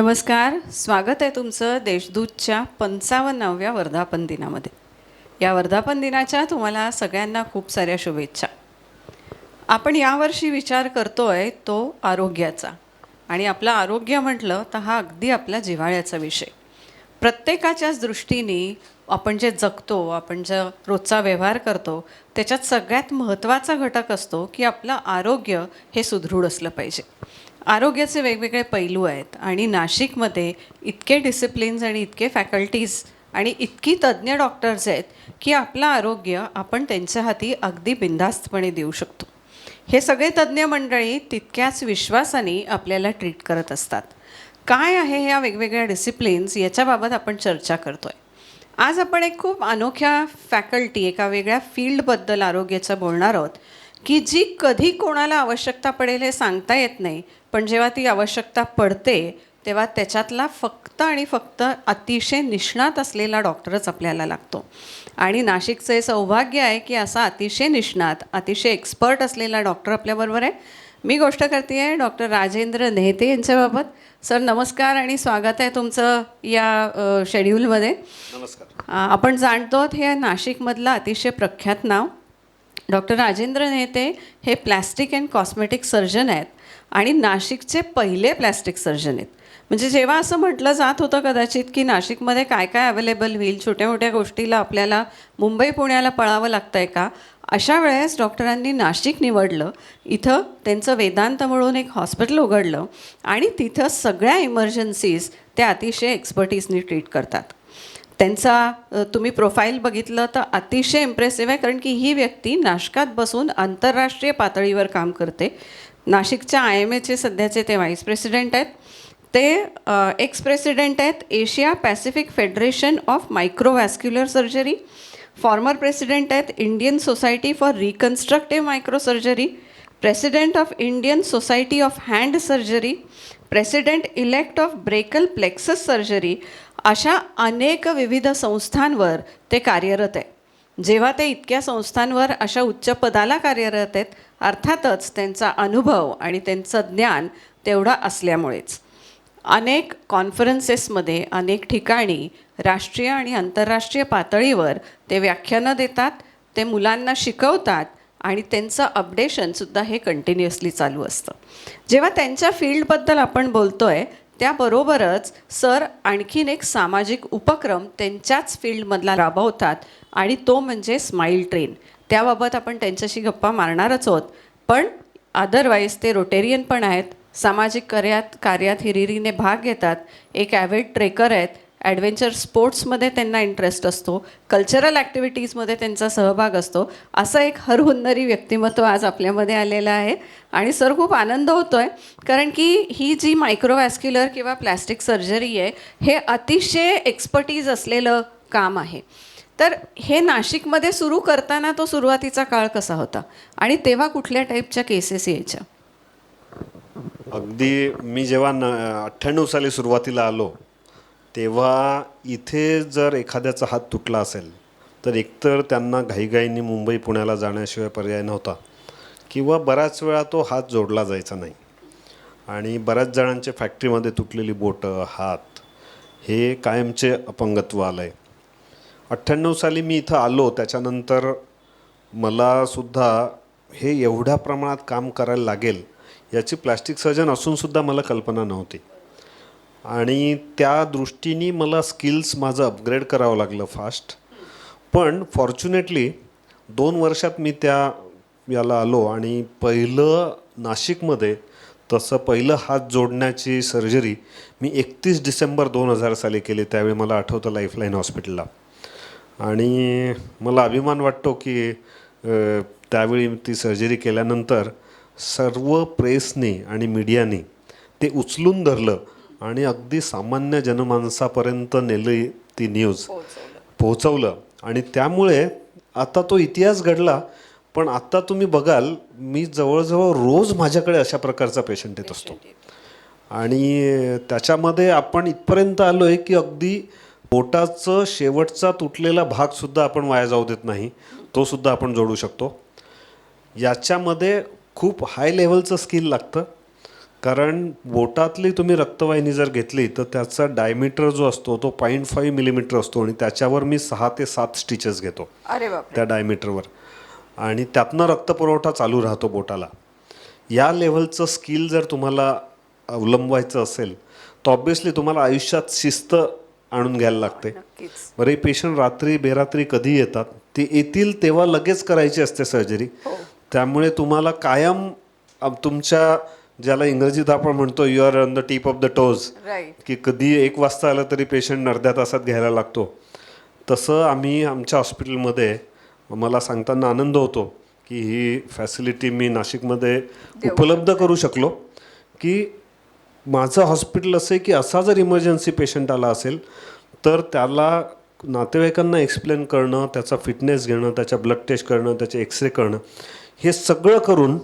नमस्कार स्वागत आहे तुमचं देशदूतच्या पंचावन्नाव्या वर्धापन दिनामध्ये. या वर्धापन दिनाच्या तुम्हाला सगळ्यांना खूप साऱ्या शुभेच्छा. आपण यावर्षी विचार करतो आहे तो आरोग्याचा. आणि आपलं आरोग्य म्हटलं तर हा अगदी आपला जिव्हाळ्याचा विषय. प्रत्येकाच्याच दृष्टीने आपण जे जगतो आपण जे रोजचा व्यवहार करतो त्याच्यात सगळ्यात महत्त्वाचा घटक असतो की आपलं आरोग्य हे सुदृढ असलं पाहिजे. आरोग्याचे वेगवेगळे पैलू आहेत आणि नाशिकमध्ये इतके डिसिप्लिन्स आणि इतके फॅकल्टीज आणि इतकी तज्ज्ञ डॉक्टर्स आहेत की आपलं आरोग्य आपण त्यांच्या हाती अगदी बिनधास्तपणे देऊ शकतो. हे सगळे तज्ज्ञ मंडळी तितक्याच विश्वासाने आपल्याला ट्रीट करत असतात. काय आहे ह्या वेगवेगळ्या डिसिप्लिन्स याच्याबाबत आपण चर्चा करतोय. आज आपण एक खूप अनोख्या फॅकल्टी एका वेगळ्या फील्डबद्दल आरोग्याचं बोलणार आहोत. की जी कधी कोणाला आवश्यकता पडेल हे सांगता येत नाही पण जेव्हा ती आवश्यकता पडते तेव्हा त्याच्यातला फक्त आणि फक्त अतिशय निष्णात असलेला डॉक्टरच आपल्याला लागतो. आणि नाशिकचं हे सौभाग्य आहे की असा अतिशय निष्णात अतिशय एक्सपर्ट असलेला डॉक्टर आपल्याबरोबर आहे. मी गोष्ट करते आहे डॉक्टर राजेंद्र नेहते यांच्याबाबत. सर नमस्कार आणि स्वागत आहे तुमचं या शेड्यूलमध्ये नमस्कार. आपण जाणतो हे नाशिकमधलं अतिशय प्रख्यात नाव. डॉक्टर राजेंद्र नेते हे प्लॅस्टिक अँड कॉस्मेटिक सर्जन आहेत आणि नाशिकचे पहिले प्लॅस्टिक सर्जन आहेत. म्हणजे जेव्हा असं म्हटलं जात होतं कदाचित की नाशिकमध्ये काय काय अवेलेबल होईल छोट्या मोठ्या गोष्टीला आपल्याला मुंबई पुण्याला पळावं लागतं आहे का? अशा वेळेस डॉक्टरांनी नाशिक निवडलं इथं त्यांचं वेदांत म्हणून एक हॉस्पिटल उघडलं आणि तिथं सगळ्या इमर्जन्सीज ते अतिशय एक्सपर्टीजनी ट्रीट करतात. त्यांचा तुम्ही प्रोफाईल बघितलं तर अतिशय इम्प्रेसिव्ह आहे कारण की ही व्यक्ती नाशकात बसून आंतरराष्ट्रीय पातळीवर काम करते. नाशिकच्या आय एम एचे सध्याचे ते व्हाईस प्रेसिडेंट आहेत. ते एक्स प्रेसिडेंट आहेत Asia Pacific federation of microvascular surgery former president आहेत Indian society for reconstructive microsurgery president of Indian society of hand surgery president elect of brachial plexus surgery अशा अनेक विविध संस्थांवर ते कार्यरत आहे. जेव्हा ते इतक्या संस्थांवर अशा उच्च पदाला कार्यरत आहेत अर्थातच त्यांचा अनुभव आणि त्यांचं ज्ञान तेवढं असल्यामुळेच. अनेक कॉन्फरन्सेसमध्ये अनेक ठिकाणी राष्ट्रीय आणि आंतरराष्ट्रीय पातळीवर ते व्याख्यानं देतात ते मुलांना शिकवतात आणि त्यांचं अपडेशनसुद्धा हे कंटिन्युअसली चालू असतं. जेव्हा त्यांच्या फील्डबद्दल आपण बोलतो आहे त्याबरोबरच सर आणखीन एक सामाजिक उपक्रम त्यांच्याच फील्डमधला राबवतात आणि तो म्हणजे स्माईल ट्रेन. त्याबाबत आपण त्यांच्याशी गप्पा मारणारच आहोत. पण अदरवाईज ते रोटेरियन पण आहेत. सामाजिक कार्यात कार्यात हिरिरीने भाग घेतात. एक ॲव्हेड ट्रेकर आहेत. ॲडव्हेंचर स्पोर्ट्समध्ये त्यांना इंटरेस्ट असतो कल्चरल ॲक्टिव्हिटीजमध्ये त्यांचा सहभाग असतो असं एक हरहुन्नरी व्यक्तिमत्व आज आपल्यामध्ये आलेलं आहे. आणि सर खूप आनंद होतो आहे कारण की ही जी मायक्रोवॅस्क्युलर किंवा प्लॅस्टिक सर्जरी आहे हे अतिशय एक्सपर्टीज असलेलं काम आहे. तर हे नाशिकमध्ये सुरू करताना तो सुरुवातीचा काळ कसा होता? आणि तेव्हा कुठल्या टाईपच्या केसेस यायच्या? अगदी मी जेव्हा न अठ्ठ्याण्णव साली सुरुवातीला आलो तेव्हा इथे जर एखाद्याचा हात तुटला असेल तर एकतर त्यांना घाईघाईंनी मुंबई पुण्याला जाण्याशिवाय पर्याय नव्हता किंवा बऱ्याच वेळा तो हात जोडला जायचा नाही. आणि बऱ्याच जणांच्या फॅक्टरीमध्ये तुटलेली बोटं हात हे कायमचे अपंगत्व आलं आहे अठ्ठ्याण्णव साली मी इथं आलो त्याच्यानंतर मला सुद्धा हे एवढ्या प्रमाणात काम करायला लागेल याची प्लॅस्टिक सर्जन असूनसुद्धा मला कल्पना नव्हती. आणि त्या दृष्टीने मला स्किल्स माझं अपग्रेड करावं लागलं फास्ट पण फॉर्च्युनेटली दोन वर्षात मी त्या याला आलो आणि पहिलं नाशिकमध्ये तसं पहिलं हात जोडण्याची सर्जरी मी एकतीस डिसेंबर दोन हजार साली केली त्यावेळी मला आठवतं लाईफलाईन हॉस्पिटलला आणि मला अभिमान वाटतो की त्यावेळी ती सर्जरी केल्यानंतर सर्व प्रेसने आणि मीडियाने ते उचलून धरलं. आणि अगदी सामान्य जनमानसापर्यंत नेली ती न्यूज. पोहोचवलं. आणि त्यामुळे आता तो इतिहास घडला पण आता तुम्ही बघाल मी जवळजवळ रोज माझ्याकडे अशा प्रकारचा पेशंट येत असतो. आणि त्याच्यामध्ये आपण इथपर्यंत आलो आहे की अगदी पोटाचं शेवटचा तुटलेला भागसुद्धा आपण वाया जाऊ देत नाही. तो सुद्धा आपण जोडू शकतो. याच्यामध्ये खूप हाय लेवलचं स्किल लागतं. कारण बोटातली तुम्ही रक्तवाहिनी जर घेतली तर त्याचा डायमीटर जो असतो तो पॉईंट फाईव्ह मिलीमीटर असतो आणि त्याच्यावर मी सहा ते सात स्टिचेस घेतो. अरे त्या डायमीटरवर आणि त्यातनं रक्तपुरवठा चालू राहतो बोटाला. या लेवलचं स्किल जर तुम्हाला अवलंबवायचं असेल तर ऑब्विसली तुम्हाला आयुष्यात शिस्त आणून घ्यायला लागते. नक्कीच. बरे पेशंट रात्री बेरात्री कधी येतात ते येतील तेव्हा लगेच करायची असते सर्जरी त्यामुळे तुम्हाला कायम तुमच्या ज्याला इंग्रजीत आपण म्हणतो you are on the tip of the toes right की कधी एक वाजता आलं तरी पेशंट अर्ध्या तासात घ्यायला लागतो. तसं आम्ही आमच्या हॉस्पिटलमध्ये मला सांगताना आनंद होतो की ही फॅसिलिटी मी नाशिकमध्ये उपलब्ध करू शकलो. की माझं हॉस्पिटल असं आहे की असा जर इमर्जन्सी पेशंट आला असेल तर त्याला नातेवाईकांना एक्सप्लेन करणं त्याचा फिटनेस घेणं त्याच्या ब्लड टेस्ट करणं त्याचे एक्सरे करणं हे सगळं करून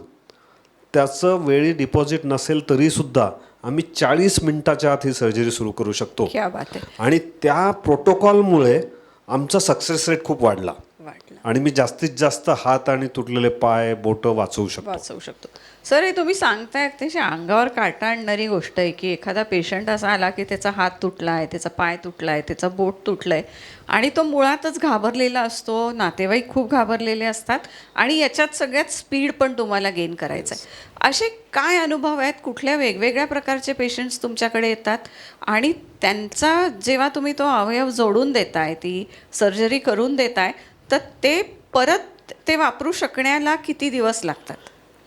त्याचं वेळी डिपॉझिट नसेल तरीसुद्धा आम्ही चाळीस मिनिटाच्या आत ही सर्जरी सुरू करू शकतो. क्या बात आहे. आणि त्या प्रोटोकॉलमुळे आमचा सक्सेस रेट खूप वाढला. वाटलं. आणि मी जास्तीत जास्त हात आणि तुटलेले पाय बोटं वाचवू शकतो. वाचवू शकतो. सर हे तुम्ही सांगताय अतिशय अंगावर काटा आणणारी गोष्ट आहे की एखादा पेशंट असा आला की त्याचा हात तुटला आहे त्याचा पाय तुटला आहे त्याचा बोट तुटलं आहे आणि तो मुळातच घाबरलेला असतो नातेवाईक खूप घाबरलेले असतात आणि याच्यात सगळ्यात स्पीड पण तुम्हाला गेन करायचं आहे. असे काय अनुभव आहेत? कुठल्या वेगवेगळ्या प्रकारचे पेशंट्स तुमच्याकडे येतात? आणि त्यांचा जेव्हा तुम्ही तो अवयव जोडून देताय ती सर्जरी करून देताय तर ते परत ते वापरू शकण्याला किती दिवस लागतात?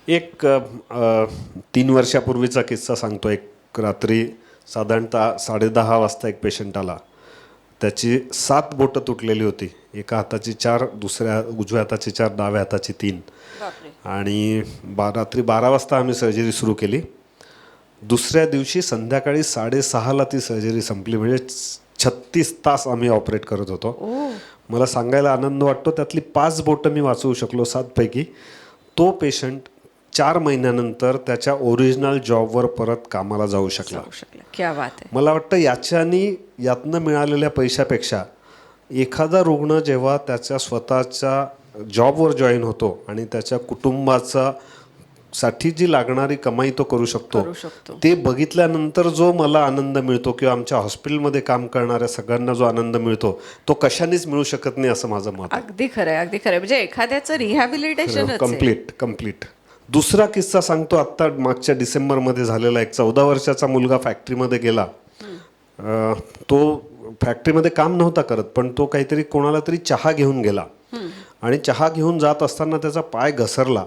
एक अ, तीन वर्षापूर्वीचा किस्सा सांगतो. एक रात्री साधारणतः साडेदहा वाजता एक पेशंट आला. त्याची सात बोटं तुटलेली होती. एका हाताची चार दुसऱ्या उजव्या हाताची चार डाव्या हाताची तीन. आणि बा रात्री बारा वाजता आम्ही सर्जरी सुरू केली. दुसऱ्या दिवशी संध्याकाळी साडेसहाला ती सर्जरी संपली. म्हणजे छत्तीस तास आम्ही ऑपरेट करत होतो. मला सांगायला आनंद वाटतो. त्यातली पाच बोटं मी वाचवू शकलो सातपैकी. तो पेशंट चार महिन्यानंतर त्याच्या ओरिजिनल जॉबवर परत कामाला जाऊ शकला. क्या बात आहे. मला वाटतं याच्यानी यातनं मिळालेल्या पैशापेक्षा एखादा रुग्ण जेव्हा त्याच्या स्वतःच्या जॉबवर जॉईन होतो आणि त्याच्या कुटुंबाचा साठी जी लागणारी कमाई तो करू शकतो. करू शकतो. ते बघितल्यानंतर जो मला आनंद मिळतो किंवा आमच्या हॉस्पिटलमध्ये काम करणाऱ्या सगळ्यांना जो आनंद मिळतो तो कशानेच मिळू शकत नाही असं माझं मत आहे. अगदी खरंय अगदी खरंय म्हणजे एखाद्याचं रिहॅबिलिटेशन कंप्लीट कंप्लीट दुसरा किस्सा सांगतो आत्ता मागच्या डिसेंबरमध्ये झालेला एक चौदा वर्षाचा मुलगा फॅक्टरीमध्ये गेला. अं, तो फॅक्टरीमध्ये काम नव्हता करत पण तो काहीतरी कोणाला तरी चहा घेऊन गेला. आणि चहा घेऊन जात असताना त्याचा पाय घसरला.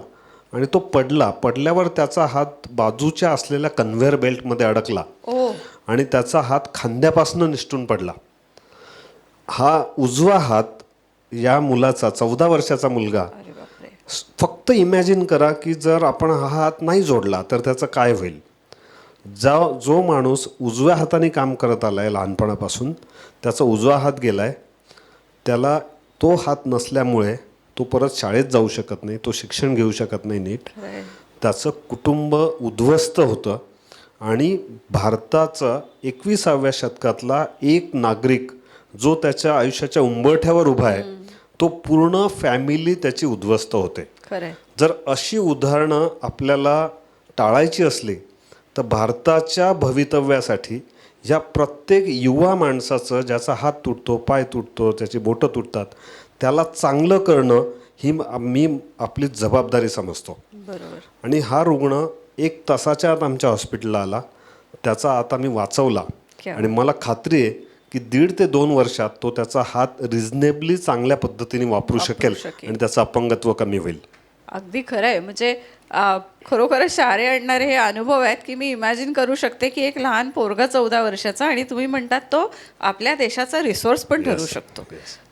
आणि तो पडला. पडल्यावर त्याचा हात बाजूच्या असलेल्या कन्व्हेअर बेल्टमध्ये अडकला. आणि त्याचा हात खांद्यापासून निसटून पडला. हा उजवा हात या मुलाचा चौदा वर्षाचा मुलगा फक्त इमॅजिन करा की जर आपण हा हात नाही जोडला तर त्याचं काय होईल? जा जो माणूस उजव्या हाताने काम करत आला आहे लहानपणापासून त्याचा उजवा हात गेला आहे त्याला तो हात नसल्यामुळे तो परत शाळेत जाऊ शकत नाही तो शिक्षण घेऊ शकत नाही नीट. त्याचं कुटुंब उद्ध्वस्त होतं आणि भारताचा एकविसाव्या शतकातला एक नागरिक जो त्याच्या आयुष्याच्या उंबरठ्यावर उभा आहे तो पूर्ण फॅमिली त्याची उद्ध्वस्त होते. जर अशी उदाहरणं आपल्याला टाळायची असली तर भारताच्या भवितव्यासाठी या प्रत्येक युवा माणसाचं ज्याचा हात तुटतो पाय तुटतो त्याची बोटं तुटतात त्याला चांगलं करणं ही म- आपली जबाबदारी समजतो. बरोबर. आणि हा रुग्ण एक तासाच्या आत आमच्या हॉस्पिटलला आला. त्याचा आता मी वाचवला. आणि मला खात्री आहे की दीड ते दोन वर्षात तो त्याचा हात रिझनेबली चांगल्या पद्धतीने वापरू शकेल. आणि त्याचं अपंगत्व कमी होईल. अगदी खरं आहे. म्हणजे अ, खरोखरच शारे आणणारे हे अनुभव आहेत की मी इमॅजिन करू शकते की एक लहान पोरगा चौदा वर्षाचा आणि तुम्ही म्हणतात तो आपल्या देशाचा रिसोर्स पण ठरू शकतो.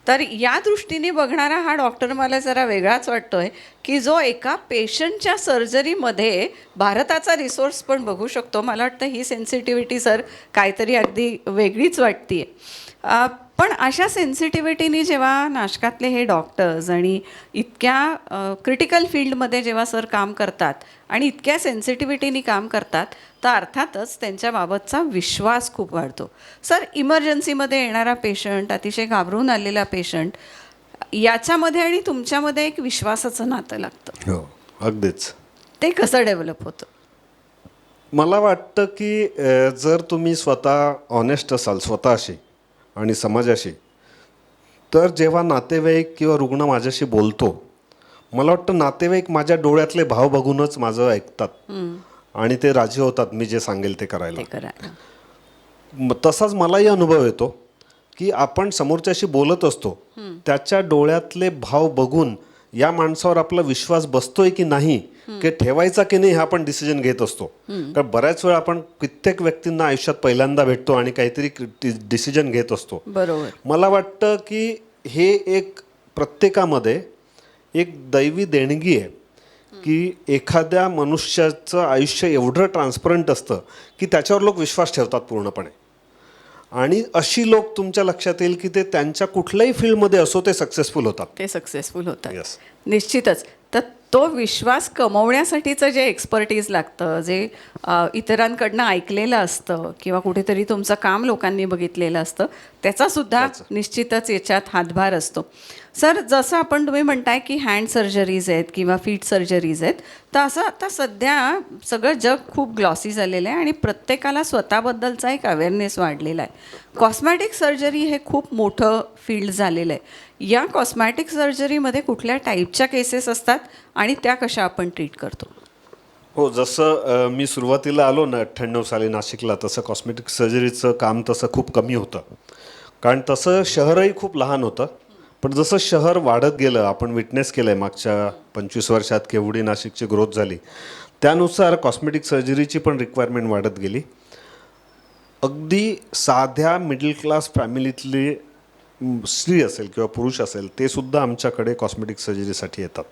तर या दृष्टीने बघणारा हा डॉक्टर मला जरा वेगळाच वाटतोय की जो एका पेशंटच्या सर्जरीमध्ये भारताचा रिसोर्स पण बघू शकतो. मला वाटतं ही सेन्सिटिव्हिटी सर काहीतरी अगदी वेगळीच वाटते आहे पण अशा सेन्सिटिव्हिटीनी जेव्हा नाशकातले हे डॉक्टर्स आणि इतक्या क्रिटिकल फील्डमध्ये जेव्हा सर काम करतात आणि इतक्या सेन्सिटिव्हिटीनी काम करतात तर अर्थातच त्यांच्याबाबतचा विश्वास खूप वाढतो. सर इमर्जन्सीमध्ये येणारा पेशंट अतिशय घाबरून आलेला पेशंट याच्यामध्ये आणि तुमच्यामध्ये एक विश्वासाचं नातं लागतं. हो अगदीच. ते कसं डेव्हलप होतं? मला वाटतं की जर तुम्ही स्वतः ऑनेस्ट असाल स्वतःशी आणि समाजाशी. तर जेव्हा नातेवाईक किंवा रुग्ण माझ्याशी बोलतो मला वाटतं नातेवाईक माझ्या डोळ्यातले भाव बघूनच माझं ऐकतात. आणि ते राजी होतात मी जे सांगेल ते करायला. तसाच मलाही अनुभव येतो की आपण समोरच्याशी बोलत असतो त्याच्या डोळ्यातले भाव बघून या माणसावर आपला विश्वास बसतोय की नाही की ठेवायचा की नाही हा आपण डिसिजन घेत असतो. कारण बऱ्याच वेळा आपण कित्येक व्यक्तींना आयुष्यात पहिल्यांदा भेटतो आणि काहीतरी डिसिजन घेत असतो. बरोबर. मला वाटतं की हे एक प्रत्येकामध्ये एक दैवी देणगी आहे की एखाद्या मनुष्याचं आयुष्य एवढं ट्रान्सपरंट असतं की त्याच्यावर लोक विश्वास ठेवतात पूर्णपणे. आणि अशी लोक तुमच्या लक्षात येईल की ते त्यांच्या कुठल्याही फील्डमध्ये असो ते सक्सेसफुल होतात. ते सक्सेसफुल होतात. Yes. निश्चितच. तर तो विश्वास कमवण्यासाठीचं जे एक्सपर्टीज लागतं जे अ, इतरांकडनं ऐकलेलं असतं किंवा कुठेतरी तुमचं काम लोकांनी बघितलेलं असतं त्याचासुद्धा निश्चितच याच्यात हातभार असतो. सर जसं आपण तुम्ही म्हणताय की हँड सर्जरीज आहेत किंवा फीट सर्जरीज आहेत तर असं आता सध्या सगळं जग खूप ग्लॉसी झालेलं आहे आणि प्रत्येकाला स्वतःबद्दलचा एक अवेअरनेस वाढलेला आहे. कॉस्मॅटिक सर्जरी हे खूप मोठं फील्ड झालेलं आहे. या कॉस्मॅटिक सर्जरीमध्ये कुठल्या टाईपच्या केसेस असतात आणि त्या कशा आपण ट्रीट करतो? हो जसं मी सुरुवातीला आलो ना अठ्ठ्याण्णव साली नाशिकला तसं कॉस्मेटिक सर्जरीचं काम तसं खूप कमी होतं. कारण तसं शहरही खूप लहान होतं. पण जसं शहर वाढत गेलं आपण विटनेस केलं आहे मागच्या पंचवीस वर्षात केवढी नाशिकची ग्रोथ झाली. त्यानुसार कॉस्मेटिक सर्जरीची पण रिक्वायरमेंट वाढत गेली. अगदी साध्या मिडल क्लास फॅमिलीतली स्त्री असेल किंवा पुरुष असेल ते सुद्धा आमच्याकडे कॉस्मेटिक सर्जरीसाठी येतात.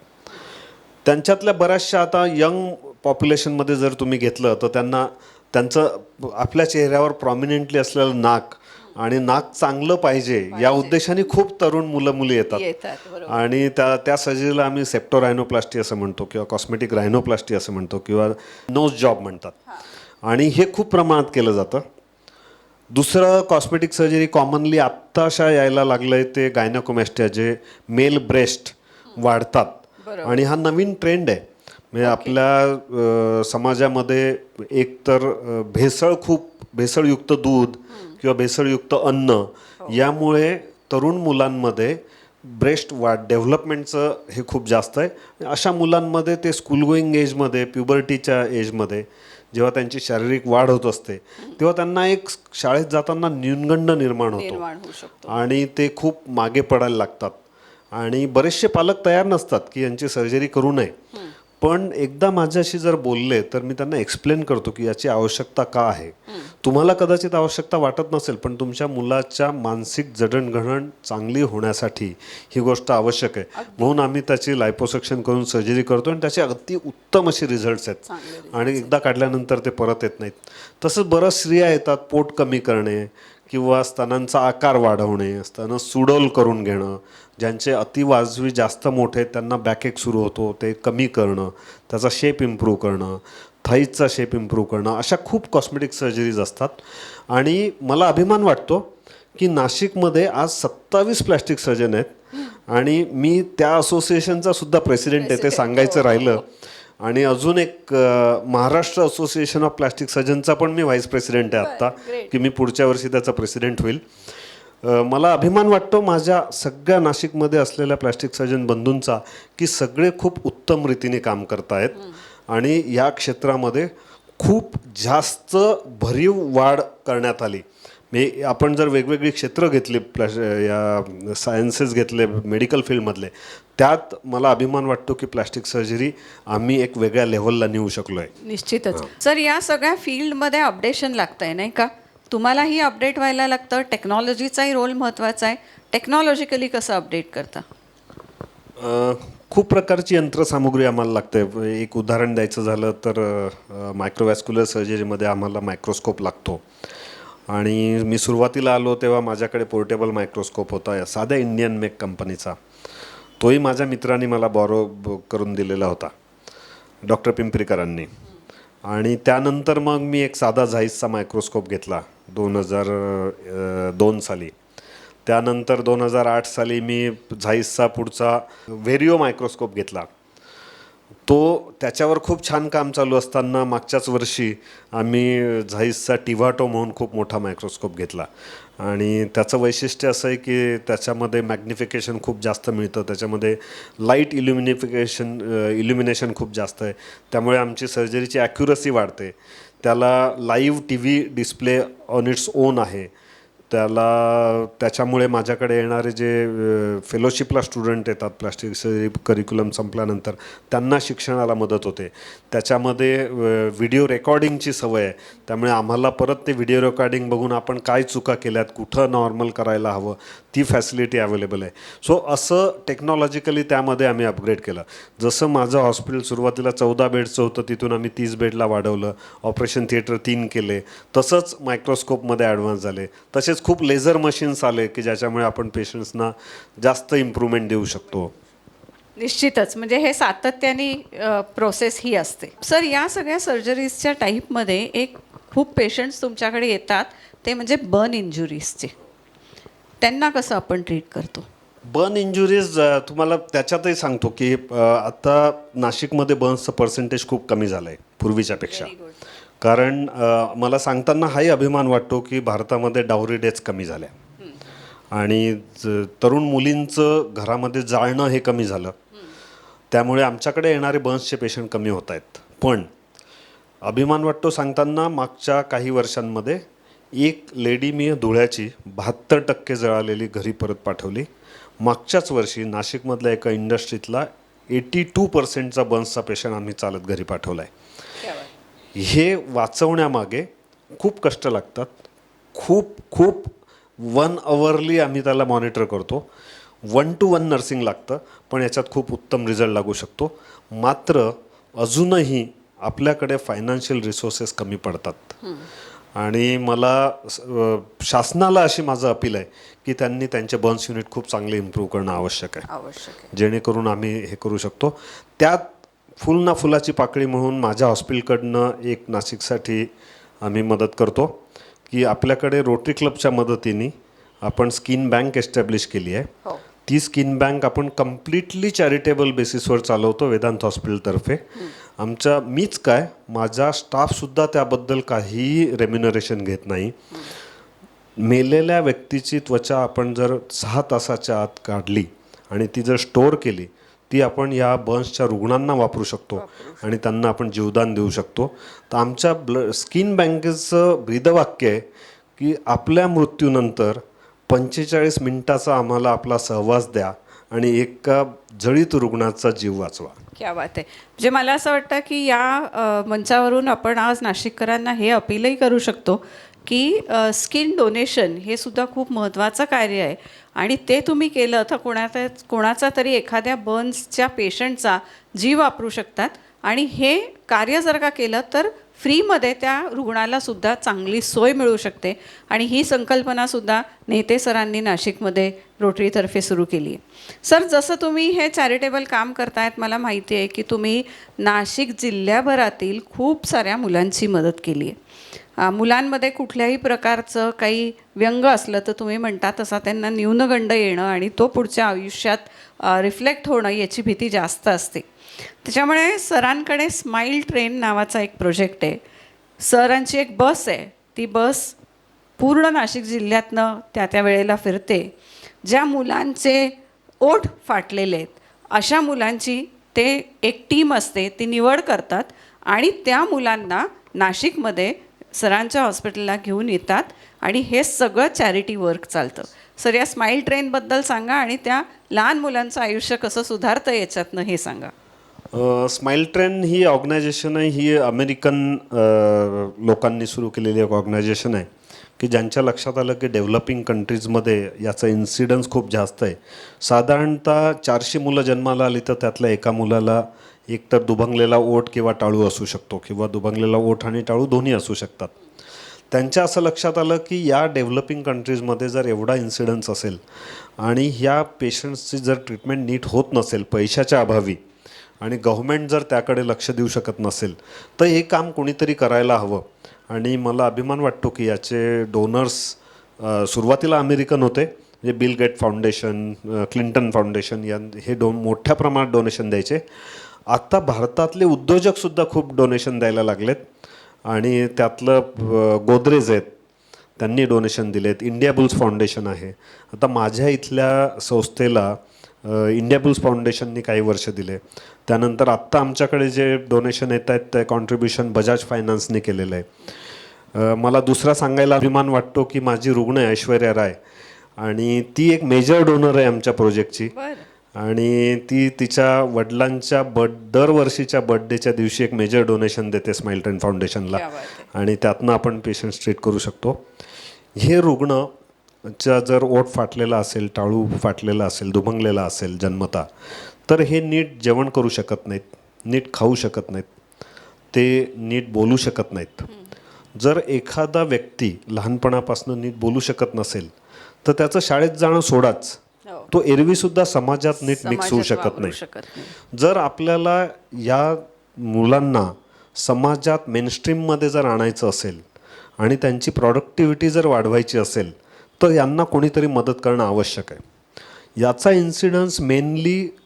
त्यांच्यातल्या बऱ्याचशा आता यंग पॉप्युलेशनमध्ये जर तुम्ही घेतलं तर त्यांना त्यांचं आपल्या चेहऱ्यावर प्रॉमिनेंटली असलेलं नाक आणि नाक चांगलं पाहिजे या उद्देशाने खूप तरुण मुलं मुली येतात आणि त्या त्या सर्जरीला आम्ही सेप्टो रायनोप्लास्टी असं म्हणतो किंवा कॉस्मेटिक रायनोप्लास्टी असं म्हणतो किंवा नोज जॉब म्हणतात. आणि हे खूप प्रमाणात केलं जातं. दुसरं कॉस्मेटिक सर्जरी कॉमनली आत्ताशा यायला लागलंय ते गायनाकोमॅस्टिया जे मेल ब्रेस्ट वाढतात. आणि हा नवीन ट्रेंड आहे. म्हणजे आपल्या समाजामध्ये एकतर भेसळ खूप भेसळयुक्त दूध किंवा भेसळयुक्त अन्न यामुळे तरुण मुलांमध्ये ब्रेस्ट वाढ डेव्हलपमेंटचं हे खूप जास्त आहे. अशा मुलांमध्ये ते स्कूल गोईंग एजमध्ये प्युबर्टीच्या एजमध्ये जेव्हा त्यांची शारीरिक वाढ होत असते तेव्हा त्यांना एक शाळेत जाताना न्यूनगंड निर्माण होतो. आणि ते खूप मागे पडायला लागतात. आणि बरेचसे पालक तयार नसतात की यांची सर्जरी करू नये. पण एकदा माझ्याशी जर बोलले तर मी त्यांना एक्सप्लेन करतो की याची आवश्यकता का आहे. तुम्हाला कदाचित आवश्यकता वाटत नसेल पण तुमच्या मुलाच्या मानसिक जडणघडण चांगली होण्यासाठी ही गोष्ट आवश्यक आहे. म्हणून आम्ही त्याची लायपोसेक्शन करून सर्जरी करतो आणि त्याचे अगदी उत्तम असे रिझल्ट्स आहेत. आणि एकदा काढल्यानंतर ते परत येत नाहीत. तसंच बऱ्याच स्त्रिया येतात पोट कमी करणे किंवा स्तनांचा आकार वाढवणे स्तनं सुडोल करून घेणं ज्यांचे अतिवाजवी जास्त मोठे आहेत, त्यांना बॅकेक सुरू होतो ते कमी करणं त्याचा शेप इम्प्रूव्ह करणं थाईजचा शेप इम्प्रूव्ह करणं अशा खूप कॉस्मेटिक सर्जरीज असतात. आणि मला अभिमान वाटतो की नाशिकमध्ये आज सत्तावीस प्लॅस्टिक सर्जन आहेत. आणि मी त्या असोसिएशनचा सुद्धा प्रेसिडेंट आहे ते सांगायचं राहिलं. आणि अजून एक अ, महाराष्ट्र असोसिएशन ऑफ प्लास्टिक सर्जनचा पण मी व्हाईस प्रेसिडेंट आहे आत्ता की मी पुढच्या वर्षी त्याचा प्रेसिडेंट होईल. अ, मला अभिमान वाटतो माझ्या सगळ्या नाशिकमध्ये असलेल्या प्लास्टिक सर्जन बंधूंचा की सगळे खूप उत्तम रीतीने काम करतायत आणि या क्षेत्रामध्ये खूप जास्त भरीव वाढ करण्यात आली. म्हणजे आपण जर वेगवेगळी क्षेत्र घेतली प्लॅश या सायन्सेस घेतले मेडिकल फील्डमधले त्यात मला अभिमान वाटतो की प्लास्टिक सर्जरी आम्ही एक वेगळ्या लेवलला नेऊ शकलो आहे निश्चितच सर या सगळ्या फील्डमध्ये अपडेशन लागतं आहे नाही का? तुम्हालाही अपडेट व्हायला लागतं टेक्नॉलॉजीचाही रोल महत्त्वाचा आहे. टेक्नॉलॉजिकली कसं अपडेट करता? खूप प्रकारची यंत्रसामुग्री आम्हाला लागते एक उदाहरण द्यायचं झालं तर मायक्रोवॅस्क्युलर सर्जरीमध्ये आम्हाला मायक्रोस्कोप लागतो. आणि मी सुरुवातीला आलो तेव्हा माझ्याकडे पोर्टेबल मायक्रोस्कोप होता या साध्या इंडियन मेक कंपनीचा तोही माझ्या मित्राने मला बॉरो करून दिलेला होता डॉक्टर पिंपरीकरांनी. आणि त्यानंतर मग मी एक साधा झाईसचा मायक्रोस्कोप घेतला दोन हजार दोन साली. त्यानंतर दोन हजार आठ साली मी झाईसचा पुढचा व्हेरिओ मायक्रोस्कोप घेतला. तो त्याच्यावर खूप छान काम चालू असताना मागच्याच वर्षी आम्ही झाईसचा टिव्हाटो म्हणून खूप मोठा मायक्रोस्कोप घेतला. आणि त्याचं वैशिष्ट्य असं आहे की त्याच्यामध्ये मॅग्निफिकेशन खूप जास्त मिळतं. त्याच्यामध्ये लाइट इल्युमिनिफिकेशन इल्युमिनेशन खूप जास्त आहे. त्यामुळे आमची सर्जरीची ॲक्युरसी वाढते. त्याला live T V display on its own आहे. त्याला त्याच्यामुळे माझ्याकडे येणारे जे फेलोशिपला स्टुडंट येतात प्लास्टिक सर्जरी करिक्युलम संपल्यानंतर त्यांना शिक्षणाला मदत होते. त्याच्यामध्ये व्हिडिओ रेकॉर्डिंगची सवय आहे. त्यामुळे आम्हाला परत ते व्हिडिओ रेकॉर्डिंग बघून आपण काय चुका केल्यात कुठं नॉर्मल करायला हवं ती फॅसिलिटी अवेलेबल आहे. सो असं टेक्नॉलॉजिकली त्यामध्ये आम्ही अपग्रेड केलं. जसं माझं हॉस्पिटल सुरुवातीला चौदा बेडचं होतं तिथून आम्ही तीस बेडला वाढवलं. ऑपरेशन थिएटर तीन केले. तसंच मायक्रोस्कोपमध्ये ॲडव्हान्स झाले. तसेच खूप लेझर मशीन्स आले की ज्याच्यामुळे आपण पेशंट्सना जास्त इम्प्रूव्हमेंट देऊ शकतो. निश्चितच. म्हणजे हे सातत्याने प्रोसेस ही असते. सर या सगळ्या सर्जरीजच्या टाईपमध्ये एक खूप पेशंट्स तुमच्याकडे येतात ते म्हणजे बर्न इंजुरीजचे. त्यांना कसं आपण ट्रीट करतो? बर्न इंजुरीज तुम्हाला त्याच्यातही सांगतो की आता नाशिकमध्ये बर्न्सचं पर्सेंटेज खूप कमी झालं आहे पूर्वीच्यापेक्षा कारण मला सांगताना हाही अभिमान वाटतो की भारतामध्ये डावरी डेट्स कमी झाल्या. आणि तरुण मुलींचं घरामध्ये जाळणं हे कमी झालं. त्यामुळे आमच्याकडे येणारे बर्न्सचे पेशंट कमी होत आहेत. पण अभिमान वाटतो सांगताना मागच्या काही वर्षांमध्ये एक लेडी मी धुळ्याची बहात्तर टक्के जळालेली घरी परत पाठवली. मागच्याच वर्षी नाशिकमधल्या एका इंडस्ट्रीतला एटी टू पर्सेंटचा बर्न्सचा पेशंट आम्ही चालत घरी पाठवला आहे हे वाचवण्यामागे खूप कष्ट लागतात. खूप खूप वन अवरली आम्ही त्याला मॉनिटर करतो. वन टू वन नर्सिंग लागतं पण याच्यात खूप उत्तम रिझल्ट लागू शकतो. मात्र अजूनही आपल्याकडे फायनान्शियल रिसोर्सेस कमी पडतात. आणि मला शासनाला अशी माझं अपील आहे की त्यांनी त्यांचे बर्न्स युनिट खूप चांगले इम्प्रूव्ह करणं आवश्यक आहे. आवश्यक आहे. जेणेकरून आम्ही हे करू शकतो. त्यात फुल ना फुलाची पाकळी म्हणून माझ्या हॉस्पिटलकडनं एक नाशिकसाठी आम्ही मदत करतो की आपल्याकडे रोटरी क्लबच्या मदतीने आपण स्किन बँक एस्टॅब्लिश केली आहे. हो. ती स्किन बँक आपण कम्प्लिटली चॅरिटेबल बेसिसवर चालवतो वेदांत हॉस्पिटलतर्फे. आमच्या मीच काय माझा स्टाफसुद्धा त्याबद्दल काहीही रेम्युनरेशन घेत नाही. मेलेल्या व्यक्तीची त्वचा आपण जर सहा तासाच्या आत काढली आणि ती जर स्टोअर केली ती आपण या बर्न्सच्या रुग्णांना वापरू शकतो आणि त्यांना आपण जीवदान देऊ शकतो. तर आमच्या ब्ल स्किन बँकेचं ब्रीदवाक्य आहे की आपल्या मृत्यूनंतर पंचेचाळीस मिनिटाचा आम्हाला आपला सहवास द्या. आणि एका जळीत रुग्णाचा जीव वाचवा. क्या बात आहे. म्हणजे मला असं वाटतं की या मंचावरून आपण आज नाशिककरांना हे अपीलही करू शकतो की स्किन डोनेशन हे सुद्धा खूप महत्त्वाचं कार्य आहे. आणि ते तुम्ही केलं तर कोणाचा कोणाचा तरी एखाद्या बर्न्सच्या पेशंटचा जीव वापरू शकतात. आणि हे कार्य जर का केलं तर फ्रीमध्ये त्या रुग्णाला सुद्धा चांगली सोय मिळू शकते. आणि ही संकल्पनासुद्धा नेते सरांनी नाशिकमध्ये रोटरीतर्फे सुरू केली आहे. सर जसं तुम्ही हे चॅरिटेबल काम करतायत मला माहिती आहे की तुम्ही नाशिक जिल्ह्याभरातील खूप साऱ्या मुलांची मदत केली आहे. मुलांमध्ये कुठल्याही प्रकारचं काही व्यंग असलं तर तुम्ही म्हणता तसा त्यांना न्यूनगंड येणं आणि तो पुढच्या आयुष्यात रिफ्लेक्ट होणं याची भीती जास्त असते. त्याच्यामुळे सरांकडे स्माईल ट्रेन नावाचा एक प्रोजेक्ट आहे. सरांची एक बस आहे. ती बस पूर्ण नाशिक जिल्ह्यातनं त्या त्या वेळेला फिरते. ज्या मुलांचे ओठ फाटलेले आहेत अशा मुलांची ते एक टीम असते ती निवड करतात आणि त्या मुलांना नाशिकमध्ये सरांच्या हॉस्पिटलला घेऊन येतात आणि हे सगळं चॅरिटी वर्क चालतं. सर या स्माईल ट्रेनबद्दल सांगा आणि त्या लहान मुलांचं आयुष्य कसं सुधारतं याच्यातनं हे सांगा. स्माईल ट्रेन ही ऑर्गनायझेशन आहे ही अमेरिकन लोकांनी सुरू केलेली एक ऑर्गनायझेशन आहे की ज्यांच्या लक्षात आलं की डेव्हलपिंग कंट्रीजमध्ये याचा इन्सिडन्स खूप जास्त आहे. साधारणतः चारशे मुलं जन्माला आली तर त्यातल्या एका मुलाला एकतर दुभंगलेला ओठ किंवा टाळू असू शकतो किंवा दुभंगलेला ओठ आणि टाळू दोन्ही असू शकतात. त्यांच्या असं लक्षात आलं की या डेव्हलपिंग कंट्रीजमध्ये जर एवढा इन्सिडन्स असेल आणि ह्या पेशंट्सची जर ट्रीटमेंट नीट होत नसेल पैशाच्या अभावी आणि गव्हर्मेंट जर त्याकडे लक्ष देऊ शकत नसेल तर हे काम कोणीतरी करायला हवं. आणि मला अभिमान वाटतो की याचे डोनर्स सुरुवातीला अमेरिकन होते म्हणजे Bill Gate foundation Clinton foundation या हे डो मोठ्या प्रमाणात डोनेशन द्यायचे. आत्ता भारतातले उद्योजकसुद्धा खूप डोनेशन द्यायला लागलेत. आणि त्यातलं गोदरेज आहेत त्यांनी डोनेशन दिलेत. इंडिया बुल्स फाउंडेशन आहे. आता माझ्या इथल्या संस्थेला इंडिया बुल्स फाउंडेशननी काही वर्ष दिले. त्यानंतर आत्ता आमच्याकडे जे डोनेशन येत आहेत ते कॉन्ट्रीब्युशन बजाज फायनान्सने केलेलं आहे. मला दुसरा सांगायला अभिमान वाटतो की माझी रुग्ण आहे ऐश्वर्या राय आणि ती एक मेजर डोनर आहे आमच्या प्रोजेक्टची आणि ती तिच्या वडिलांच्या बर्थ दरवर्षीच्या बर्थडेच्या दिवशी एक मेजर डोनेशन देते स्माईल ट्रेन फाउंडेशनला आणि त्यातनं आपण पेशंट ट्रीट करू शकतो. हे रुग्णच्या जर ओठ फाटलेला असेल टाळू फाटलेला असेल दुभंगलेला असेल जन्मता तर हे नीट जेवण करू शकत नाहीत नीट खाऊ शकत नाहीत ते नीट बोलू शकत नाहीत. जर एखादा व्यक्ती लहानपणापासून नीट बोलू शकत नसेल तर त्याचं शाळेत जाणं सोडाच. हो. तो एरवीसुद्धा समाजात नीट मिक्स होऊ शकत नाही. जर आपल्याला या मुलांना समाजात मेनस्ट्रीममध्ये जर आणायचं असेल आणि त्यांची प्रॉडक्टिव्हिटी जर वाढवायची असेल तर यांना कोणीतरी मदत करणं आवश्यक आहे. याचा incidence mainly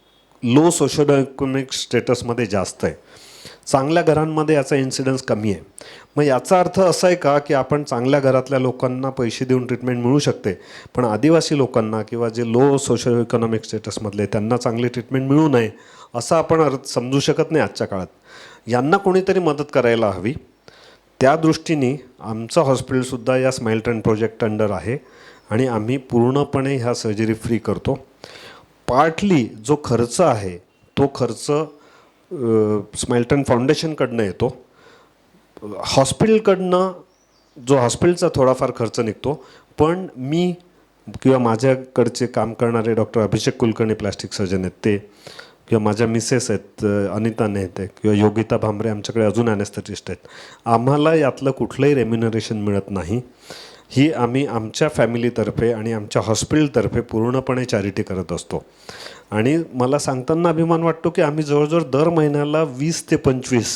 low social economic स्टेटसमध्ये जास्त आहे. चांगल्या घरांमध्ये याचा इन्सिडन्स कमी आहे. मग याचा अर्थ असा आहे का की आपण चांगल्या घरातल्या लोकांना पैसे देऊन ट्रीटमेंट मिळू शकते पण आदिवासी लोकांना किंवा जे लो सोशल इकॉनॉमिक स्टेटसमधले त्यांना चांगली ट्रीटमेंट मिळू नये असं आपण अर्थ समजू शकत नाही आजच्या काळात. यांना कोणीतरी मदत करायला हवी. त्या दृष्टीने आमचं हॉस्पिटलसुद्धा या स्माईल ट्रेन प्रोजेक्ट अंडर आहे आणि आम्ही पूर्णपणे ह्या सर्जरी फ्री करतो. पार्टली जो खर्च आहे तो खर्च स्माईल फाउंडेशनकडनं येतो. हॉस्पिटलकडनं जो हॉस्पिटलचा थोडाफार खर्च निघतो पण मी किंवा माझ्याकडचे काम करणारे doctor Abhishek Kulkarni plastic surgeon आहेत ते किंवा माझ्या मिसेस आहेत अनिता नेहते किंवा योगिता भांबरे आमच्याकडे अजून ॲनेस्थेटिस्ट आहेत. आम्हाला यातलं कुठलंही रेम्युनरेशन मिळत नाही. ही आम्ही आमच्या फॅमिलीतर्फे आणि आमच्या हॉस्पिटलतर्फे पूर्णपणे चॅरिटी करत असतो. आणि मला सांगताना अभिमान वाटतो की आम्ही जवळजवळ दर महिन्याला वीस ते पंचवीस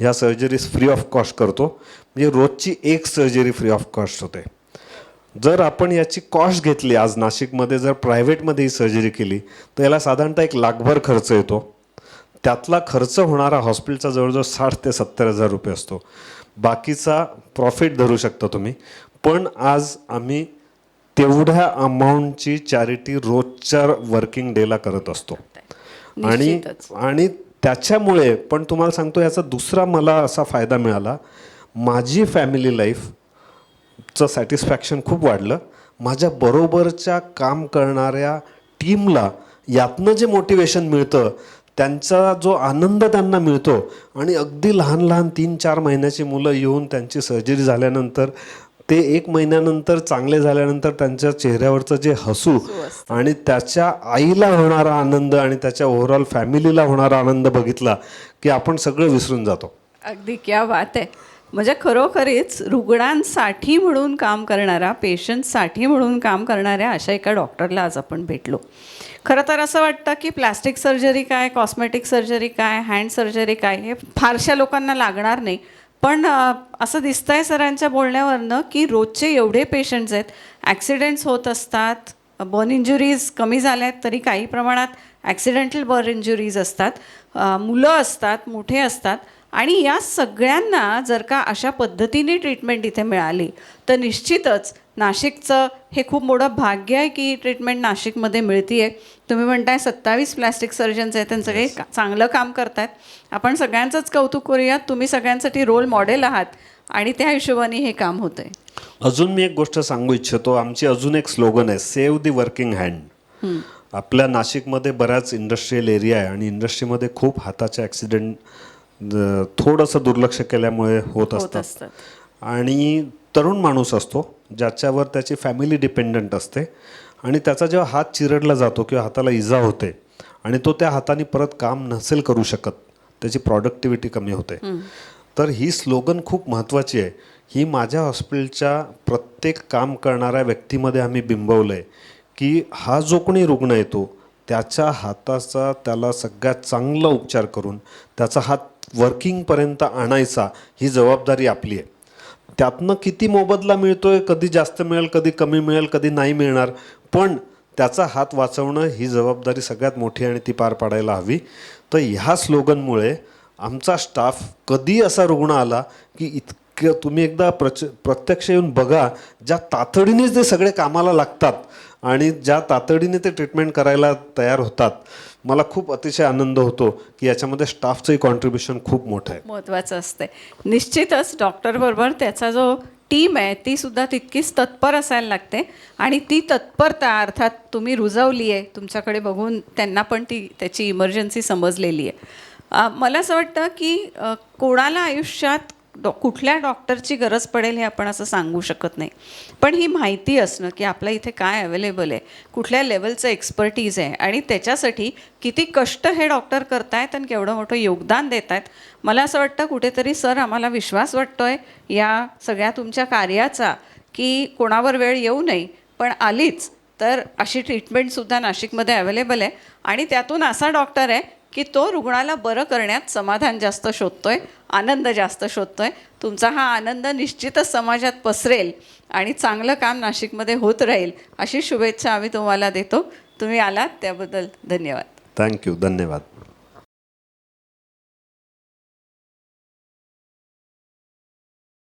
ह्या सर्जरीज फ्री ऑफ कॉस्ट करतो. म्हणजे रोजची एक सर्जरी फ्री ऑफ कॉस्ट होते. जर आपण याची कॉस्ट घेतली आज नाशिकमध्ये जर प्रायव्हेटमध्ये ही सर्जरी केली तर याला साधारणतः एक लाखभर खर्च येतो. त्यातला खर्च होणारा हॉस्पिटलचा जवळजवळ साठ ते सत्तर हजार रुपये असतो. बाकीचा प्रॉफिट धरू शकता तुम्ही. पण आज आम्ही तेवढ्या अमाऊंटची चॅरिटी रोजच्या वर्किंग डेला करत असतो. आणि. आणि त्याच्यामुळे पण तुम्हाला सांगतो याचा दुसरा मला असा फायदा मिळाला. माझी फॅमिली लाईफ चं सॅटिस्फॅक्शन खूप वाढलं. माझ्या बरोबरच्या काम करणाऱ्या टीमला यातनं जे मोटिवेशन मिळतं त्यांचा जो आनंद त्यांना मिळतो आणि अगदी लहान लहान तीन चार महिन्याची मुलं येऊन त्यांची सर्जरी झाल्यानंतर ते एक महिन्यानंतर चांगले झाल्यानंतर त्यांच्या चेहऱ्यावरचं जे हसू आणि त्याच्या आईला होणारा आनंद आणि त्याच्या ओव्हरऑल फॅमिलीला होणारा आनंद बघितला की आपण सगळं विसरून जातो. अगदी क्या बात आहे. म्हणजे खरोखरीच रुग्णांसाठी म्हणून काम करणारा पेशंटसाठी म्हणून काम करणाऱ्या अशा एका डॉक्टरला आज आपण भेटलो. खरं तर असं वाटतं की प्लास्टिक सर्जरी काय कॉस्मेटिक सर्जरी काय हँड सर्जरी काय हे फारशा लोकांना लागणार नाही. पण असं असं दिसतंय सरांच्या बोलण्यावरनं की रोजचे एवढे पेशंट्स आहेत ॲक्सिडेंट्स होत असतात बर्न इंजुरीज कमी झाल्या आहेत तरी काही प्रमाणात ॲक्सिडेंटल बर्न इंजुरीज असतात मुलं असतात मोठे असतात आणि या सगळ्यांना जर का अशा पद्धतीने ट्रीटमेंट इथे मिळाली तर निश्चितच नाशिकचं हे खूप मोठं भाग्य आहे की ट्रीटमेंट नाशिकमध्ये मिळते आहे तुम्ही म्हणताय सत्तावीस प्लॅस्टिक सर्जन्स आहेत त्यांचं काही चांगलं काम करतायत. आपण सगळ्यांचंच कौतुक करूयात तुम्ही सगळ्यांसाठी रोल मॉडेल आहात आणि त्या हिशोबाने हे काम होतं आहे अजून मी एक गोष्ट सांगू इच्छितो आमची अजून एक स्लोगन आहे सेव्ह दी वर्किंग हँड आपल्या नाशिकमध्ये बऱ्याच इंडस्ट्रीयल एरिया आहे आणि इंडस्ट्रीमध्ये खूप हाताचे ॲक्सिडेंट थोडंसं दुर्लक्ष केल्यामुळे होत होत असतात असतात आणि तरुण माणूस असतो ज्याच्यावर त्याची फॅमिली डिपेंडंट असते आणि त्याचा जेव्हा हात चिरडला जातो किंवा हाताला इजा होते आणि तो त्या हाताने परत काम नसेल करू शकत त्याची प्रॉडक्टिव्हिटी कमी होते. तर ही स्लोगन खूप महत्त्वाची आहे. ही माझ्या हॉस्पिटलच्या प्रत्येक काम करणाऱ्या व्यक्तीमध्ये आम्ही बिंबवलं आहे की हा जो कोणी रुग्ण येतो त्याच्या हाताचा त्याला सगळ्यात चांगला उपचार करून त्याचा हात वर्किंगपर्यंत आणायचा ही जबाबदारी आपली आहे. त्यातनं किती मोबदला मिळतो आहे कधी जास्त मिळेल कधी कमी मिळेल कधी नाही मिळणार पण त्याचा हात वाचवणं ही जबाबदारी सगळ्यात मोठी आणि ती पार पाडायला हवी. तर ह्या स्लोगनमुळे आमचा स्टाफ कधी असा रुग्ण आला की इतकं तुम्ही एकदा प्रच प्रत्यक्ष येऊन बघा ज्या तातडीने ते सगळे कामाला लागतात आणि ज्या तातडीने ते ट्रीटमेंट करायला तयार होतात. मला खूप अतिशय आनंद होतो की याच्यामध्ये स्टाफचंही कॉन्ट्रीब्युशन खूप मोठं आहे. महत्त्वाचं असते. निश्चितच डॉक्टरबरोबर त्याचा जो टीम आहे ती सुद्धा तितकीच तत्पर असायला लागते. आणि ती तत्परता अर्थात तुम्ही रुजवली आहे तुमच्याकडे बघून त्यांना पण ती त्याची इमर्जन्सी समजलेली आहे मला असं वाटतं की कोणाला आयुष्यात डॉ कुठल्या डॉक्टरची गरज पडेल हे आपण असं सांगू शकत नाही. पण ही माहिती असणं की आपल्या इथे काय अवेलेबल आहे कुठल्या लेवलचं एक्सपर्टीज आहे आणि त्याच्यासाठी किती कष्ट हे डॉक्टर करतायत आणि केवढं मोठं योगदान देत आहेत मला असं वाटतं कुठेतरी सर आम्हाला विश्वास वाटतो आहे या सगळ्या तुमच्या कार्याचा की कोणावर वेळ येऊ नये पण आलीच तर अशी ट्रीटमेंटसुद्धा नाशिकमध्ये अवेलेबल आहे आणि त्यातून असा डॉक्टर आहे की तो रुग्णाला बरं करण्यात समाधान जास्त शोधतोय आनंद जास्त शोधतोय. तुमचा हा आनंद निश्चितच समाजात पसरेल आणि चांगलं काम नाशिकमध्ये होत राहील अशी शुभेच्छा आम्ही तुम्हाला देतो. तुम्ही आलात त्याबद्दल धन्यवाद. थँक्यू धन्यवाद.